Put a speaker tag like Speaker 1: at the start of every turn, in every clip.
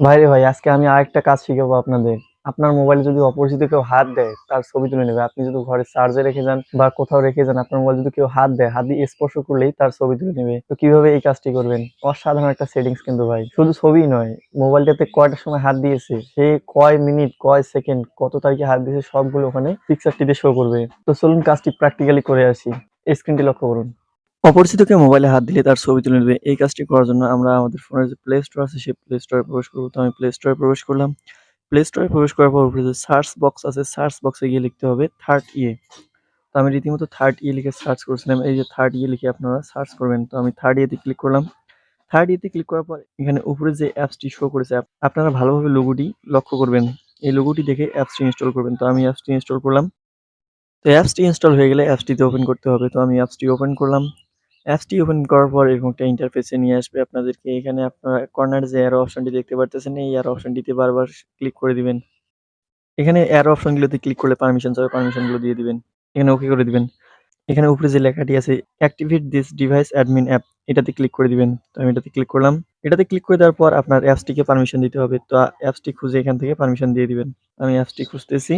Speaker 1: ভাই রে ভাই, আজকে আমি আরেকটা কাজ শিখাবো আপনাদের। আপনার মোবাইলে যদি অপরিচিত কেউ হাত দেয়, তার ছবি তুলে নেবে। আপনি যদি ঘরে চার্জে রেখে যান বা কোথাও রেখে যান, আপনার মোবাইল যদি কেউ হাত দেয়, হাত দিয়ে স্পর্শ করলেই তার ছবি তুলে নেবে। তো কীভাবে এই কাজটি করবেন? অসাধারণ একটা সেটিংস কিন্তু ভাই। শুধু ছবি নয় মোবাইলটাতে কয়টার সময় হাত দিয়েছে, সে কয় মিনিট কয় সেকেন্ড কত তারিখে হাত দিয়েছে, সবগুলো ওখানে পিকচারটিতে শো করবে। তো চলুন কাজটি প্র্যাকটিক্যালি করে আসি। স্ক্রিনটি লক্ষ্য করুন। অপরিচিত কেউ মোবাইলে হাত দিলে তার ছবি তুলে নেবে। এই কাজটি করার জন্য আমরা আমাদের ফোনের যে প্লে স্টোর আছে, সেই প্লে স্টোরে প্রবেশ করব। তো আমি প্লে স্টোরে প্রবেশ করলাম। প্লে স্টোরে প্রবেশ করার পর উপরে যে সার্চ বক্স আছে সার্চ বক্সে গিয়ে লিখতে হবে থার্ড ইয়ে তো আমি রীতিমতো থার্ড ইয়ে লিখে সার্চ করছিলাম। এই যে থার্ড ইয়ে লিখে আপনারা সার্চ করবেন। তো আমি থার্ড ইয়েতে ক্লিক করলাম। থার্ড ইয়েতে ক্লিক করার পর এখানে উপরে যে অ্যাপসটি শো করেছে আপ- আপনারা ভালোভাবে লোগোটি লক্ষ্য করবেন। এই লোগোটি দেখে অ্যাপসটি ইনস্টল করবেন। তো আমি অ্যাপসটি ইনস্টল করলাম। তো অ্যাপসটি ইনস্টল হয়ে গেলে অ্যাপসটিতে ওপেন করতে হবে। তো আমি অ্যাপসটি ওপেন করলাম। অ্যাপসটি ওপেন করার পর এরকম একটা ইন্টারফেসে নিয়ে আসবে আপনাদেরকে। এখানে আপনারা কর্নার যে অ্যারো অপশনটি দেখতে পারতেছেন, এই অ্যারো অপশনটিতে বারবার ক্লিক করে দিবেন। এখানে অ্যারো অপশনগুলোতে ক্লিক করলে পারমিশন চাবে পারমিশনগুলো দিয়ে দিবেন। এখানে ওকে করে দিবেন। এখানে উপরে যে লেখাটি আছে activate this device admin app এটাতে ক্লিক করে দিবেন। তো আমি এটাতে ক্লিক করলাম। এটাতে ক্লিক করে দেওয়ার পর আপনার অ্যাপসটিকে পারমিশন দিতে হবে। তো অ্যাপসটি খুঁজে এখান থেকে পারমিশন দিয়ে দিবেন। আমি অ্যাপসটি খুঁজতেছি।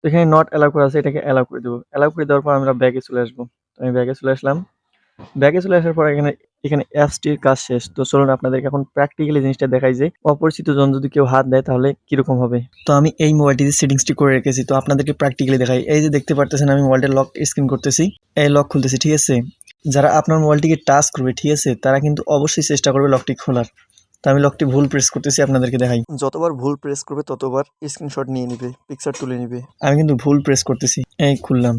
Speaker 1: তো এখানে নট অ্যালাউ করা আছে, এটাকে অ্যালাউ করে দেবো। অ্যালাউ করে দেওয়ার পর আমরা ব্যাগে চলে আসব। তো আমি ব্যাগে চলে আসলাম। ব্যাগে চলে আসার পর এখানে এখানে অ্যাপসটির কাজ শেষ। তো চলুন আপনাদেরকে এখন প্র্যাকটিক্যালি জিনিসটা দেখাই যে অপরিচিত জন যদি কেউ হাত দেয় তাহলে কীরকম হবে? তো আমি এই মোবাইলটিতে সেটিংসটি করে রেখেছি। তো আপনাদেরকে প্র্যাকটিক্যালি দেখাই। এই যে দেখতে পারতেছেন আমি মোবাইলটা লক স্ক্রিন করতেছি। এই লক খুলতেছি ঠিক আছে? যারা আপনার মোবাইলটিকে টাচ করবে ঠিক আছে? তারা কিন্তু অবশ্যই চেষ্টা করবে লকটি খোলার। তো আমি লকটি ভুল প্রেস করতেছি আপনাদেরকে দেখাই। যতবার ভুল প্রেস করবে ততবার স্ক্রিনশট নিয়ে নিবে পিকচার তুলে নিবে। আমি কিন্তু ভুল প্রেস করতেছি। এই খুললাম।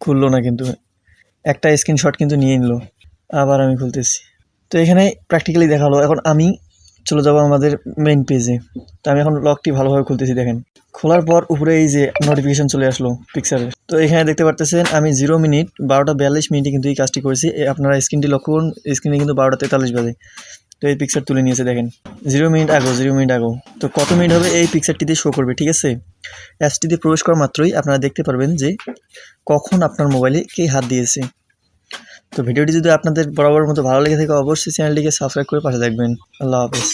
Speaker 1: খুললো না কিন্তু। একটা স্ক্রিনশট কিন্তু নিয়ে নিল। আবার আমি খুলতেছি। তো এখানে প্র্যাকটিক্যালি দেখাল। এখন আমি চলে যাব আমাদের মেইন পেজে তো আমি এখন লকটি ভালোভাবে খুলতেছি, দেখেন। খোলার পর উপরে এই যে নোটিফিকেশন চলে আসলো পিকচারের তো এখানে দেখতে পারতেছেন, আমি জিরো মিনিট বারোটা বিয়াল্লিশ মিনিটে কিন্তু এই কাজটি করেছি। আপনারা স্ক্রিনটি লক্ষ্য করুন স্ক্রিনে কিন্তু বারোটা তেতাল্লিশ বাজে। তো এই পিকচার তুলে নিয়েছে, দেখেন। জিরো মিনিট আগো জিরো মিনিট আগো তো কত মিনিট হবে এই পিকচারটিতে শো করবে, ঠিক আছে? অ্যাপসটিতে প্রবেশ করা মাত্রই আপনারা দেখতে পারবেন যে কখন আপনার মোবাইলে কে হাত দিয়েছে। তো ভিডিওটি যদি আপনাদের বরাবর মতো ভালো লেগে থাকে, অবশ্যই চ্যানেলটিকে সাবস্ক্রাইব করে পাশে থাকবেন। আল্লাহ হাফেজ।